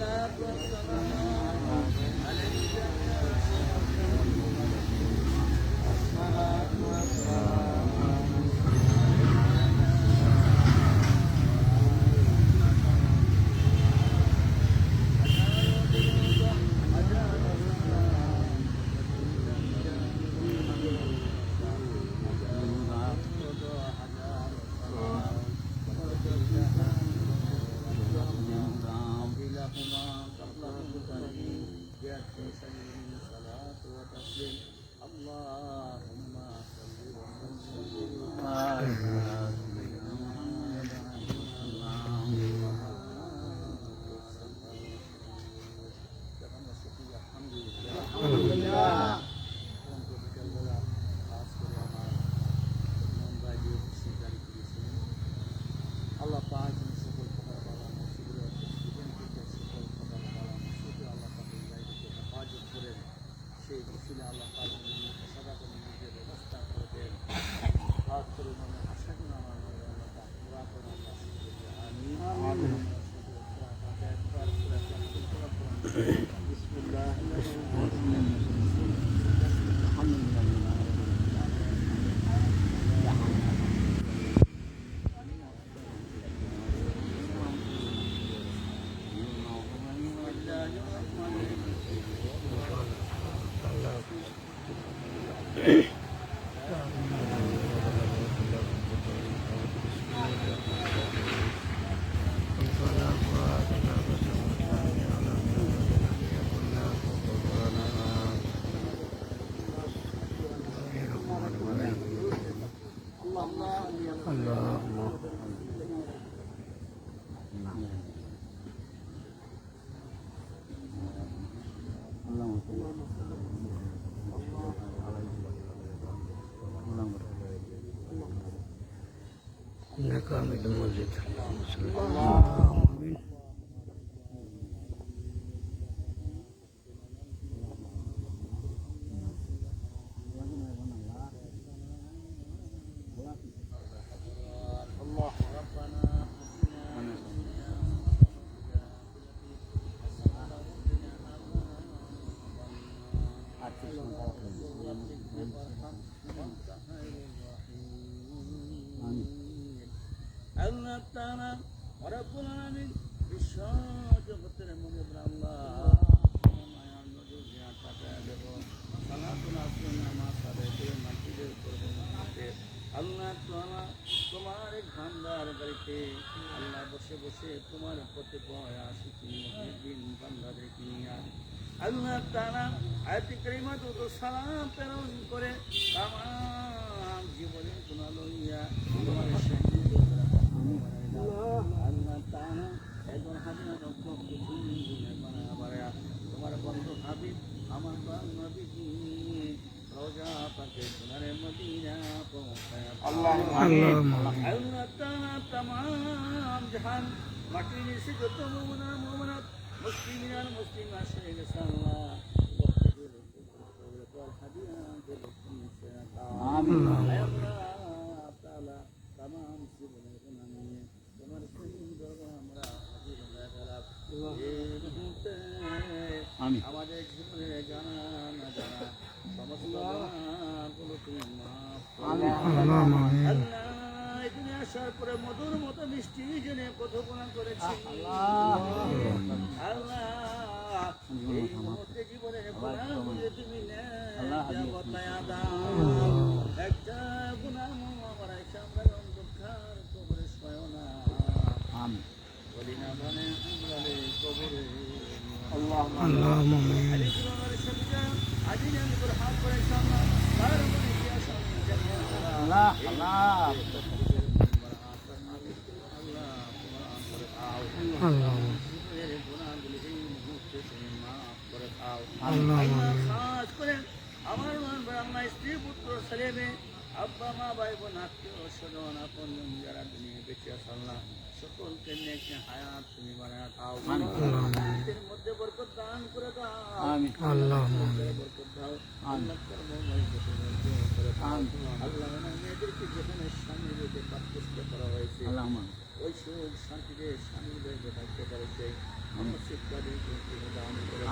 salatu wassalam Yeah. verdim Hazreti Muhammed'e. হাতে আল্লাহ বসে বসে তোমার পথে পয়া শিখি মহিউদ্দিন বান্দাদের কিনিয়া আল্লাহ তারা আয়াতি করিমা তো তো সালাম প্রেরণ করে, তামাম জীবনে গুণা লইয়া তোমার আল্লাহ তারা একজন হাজার লক্ষ কিছু বানায়া তোমার বন্ধু হাবিব আমার বাংলা রোজা পাকে সোনারে মদিনা পৌঁছায় আল্লাহ 是个笨木呢。মতো মিষ্টি জনে কথোপনা করেছি। আল্লাহ এই মুহূর্তে জীবনের গুণা বুঝে তুমি একটা গুণা মামা করাই আমরা অন্ধকার কবরে সয় না বলি না মানে ধনে আমরালে কবরে। মানে আল্লাহ আল্লাহ আল্লাহ। আমার আমার স্ত্রী পুত্র ছেলে মেয়ে আব্বা মা ভাই বোন আত্মীয় স্বজন আপন যারা দুনিয়া বেঁচে আসল না সকলকে নিয়ে একটি হায়াত তুমি বানায় দাও মানুষের মধ্যে বরকত দান করে দাও আল্লাহ বরকত দাও আল্লাহ আল্লাহ মেয়েদেরকে যেখানে স্বামী রূপে পার্থক্য করা হয়েছে আল্লাহ। ওই সুখ শান্তিতে স্বামীদের থাকতে পারে সেই শিক্ষা দান করে।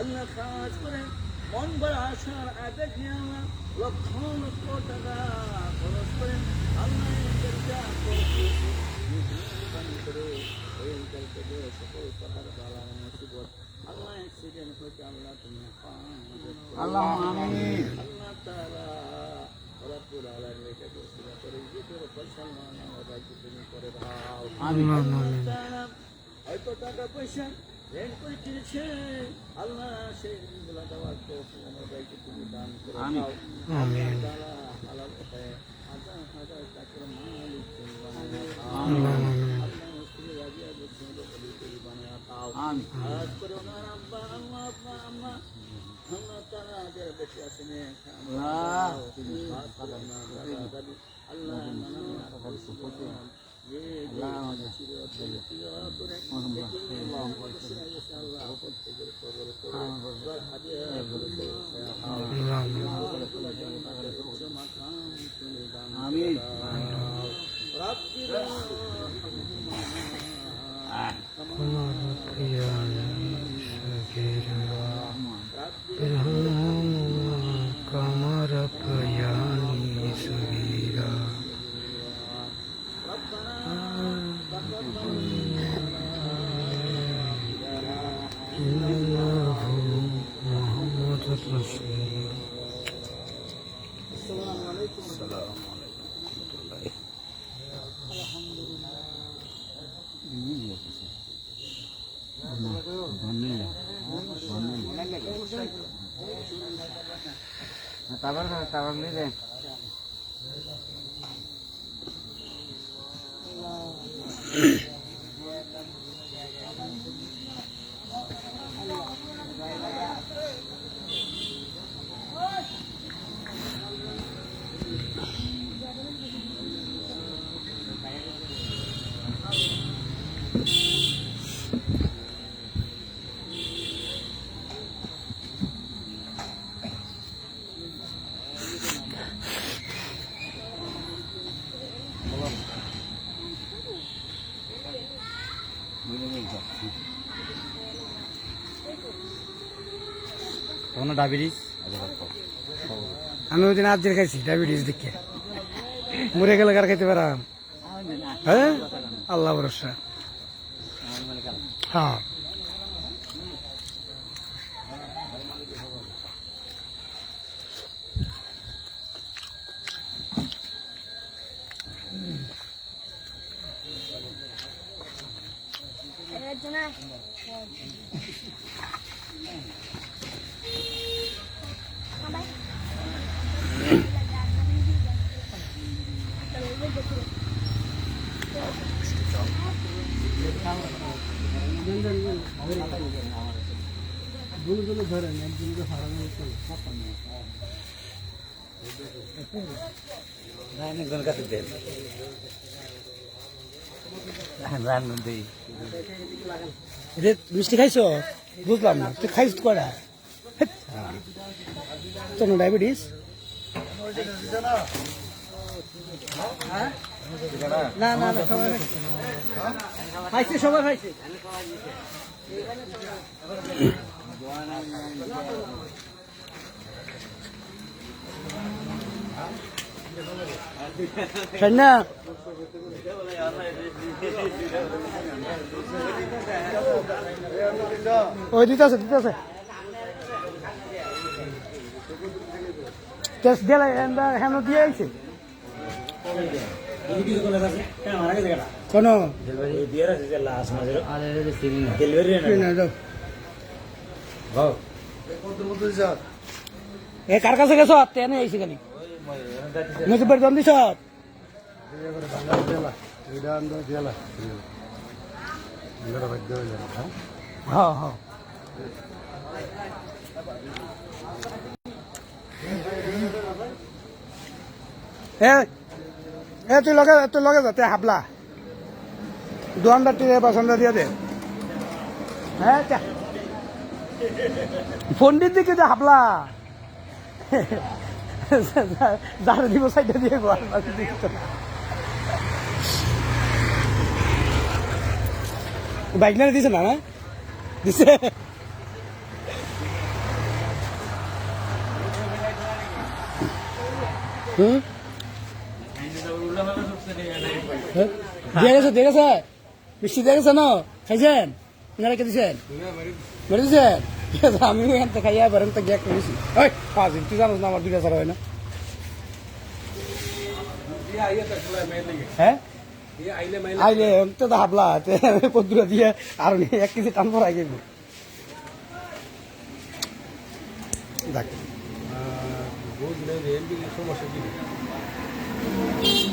আল্লাহ কাজ করে মন আশার আবেগ নিয়ে আল্লাহ লক্ষ লক্ষ টাকা খরচ করে আল্লাহ এদেরকে আগ্রহ দিয়েছে। দান করে ওই থেকে সকল প্রকার বালা মুসিবত আল্লাহ অ্যাক্সিডেন্ট হইতে আল্লাহ তুমি আল্লাহ আল্লাহ তাআলা মানা দায়িত্ব তুমি করে দাও আল্লাহ আমিন তারা হয়তো টাকা পয়সা রেন্ট করে কিনেছে আছেন Absolutely. Yeah. सावर का सावर ले रहे তখন ডায়াবেটিস? আমি ওই দিন আজের খাইছি, ডায়াবেটিস দিকে মরে গেলে কার খাইতে পারাম? হ্যাঁ? আল্লাহ ভরসা। হ্যাঁ। রে মিষ্টি খাইছ? বুঝলাম না। তুই খাইছ কয়টা? তোর ডায়াবেটিস? না না না, সবাই খাইছে। সবাই খাইছে। সন্ধ্যা ওই দিতে আছে দিতে আছে। টেস্ট দিলে হেন দিয়ে আইছে? কোন? এ, কার কাছে গেছ? তেনে আইছি খালি নজিবের জন দিছ হ্যাঁ হ্যাঁ এ এ, তুই লগে তুই লগে যা তুই হাবলা। দোকানদার তুই পছন্দ দিয়ে দে। হ্যাঁ ফন্ডির দিকে যে হাবলা। যার দিব সাইডে দিয়ে দিকে বাইক না দিছে না? দিছে হুম হ্যাঁ? দিয়ে গেছে দিয়ে গেছে। মিষ্টি দিয়ে না? খাইছেন? আপনারা কে দিছেন? মেরে দিছেন? আমি বেরেন তো গিয়ে করেছি ওই, পাঁচ দিন, তুই না আমার দুইটা ছাড়া হয় না। হ্যাঁ? আইলে দিয়ে আর এক কেজি টান পর আগে দেখ। 就这么说吧，兄。